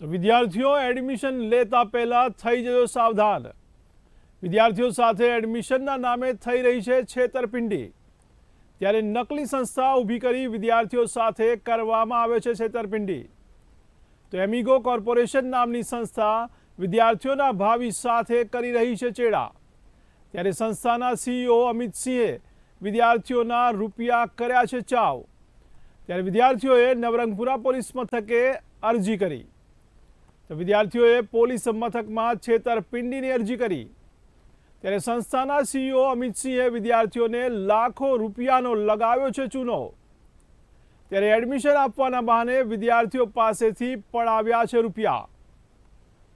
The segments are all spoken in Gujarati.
તો વિદ્યાર્થીઓ એડમિશન લેતા પહેલાં થઈ જજો સાવધાન. વિદ્યાર્થીઓ સાથે એડમિશનના નામે થઈ રહી છે છેતરપિંડી. ત્યારે નકલી સંસ્થા ઊભી કરી વિદ્યાર્થીઓ સાથે કરવામાં આવે છે છેતરપિંડી. તો એમિગો કોર્પોરેશન નામની સંસ્થા વિદ્યાર્થીઓના ભાવિ સાથે કરી રહી છે ચેડા. ત્યારે સંસ્થાના સીઈઓ અમિત સિંહે વિદ્યાર્થીઓના રૂપિયા કર્યા છે ચાવ. ત્યારે વિદ્યાર્થીઓએ નવરંગપુરા પોલીસ મથકે અરજી કરી. તો વિદ્યાર્થીઓએ પોલીસ મથકમાં છેતરપિંડીની અરજી કરી. ત્યારે સંસ્થાના સીઈઓ અમિત સિંહે વિદ્યાર્થીઓને લાખો રૂપિયાનો લગાવ્યો છે ચૂનો. ત્યારે એડમિશન આપવાના બહાને વિદ્યાર્થીઓ પાસેથી પડાવ્યા છે રૂપિયા.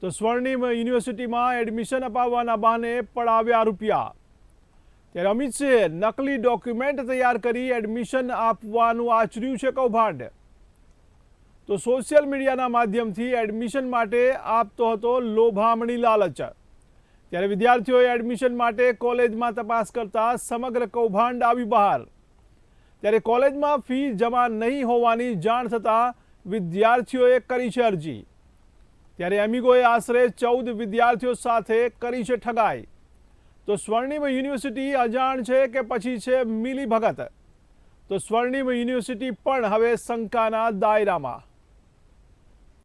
તો સ્વર્ણિમ યુનિવર્સિટીમાં એડમિશન અપાવવાના બહાને પડાવ્યા રૂપિયા. ત્યારે અમિત સિંહે નકલી ડોક્યુમેન્ટ તૈયાર કરી એડમિશન આપવાનું આચર્યું છે કૌભાંડ. તો સોશિયલ મીડિયાના માધ્યમથી એડમિશન માટે આપતો હતો લોભામણી લાલચ. ત્યારે વિદ્યાર્થીઓએ એડમિશન માટે કોલેજમાં તપાસ કરતા સમગ્ર કૌભાંડ આવી બહાર. ત્યારે કોલેજમાં ફી જમા નહીં હોવાની જાણ થતાં વિદ્યાર્થીઓએ કરી છે અરજી. ત્યારે એમિગોએ આશરે ચૌદ વિદ્યાર્થીઓ સાથે કરી છે ઠગાઈ. તો સ્વર્ણિમ યુનિવર્સિટી અજાણ છે કે પછી છે મિલી ભગત તો સ્વર્ણિમ યુનિવર્સિટી પણ હવે શંકાના દાયરામાં.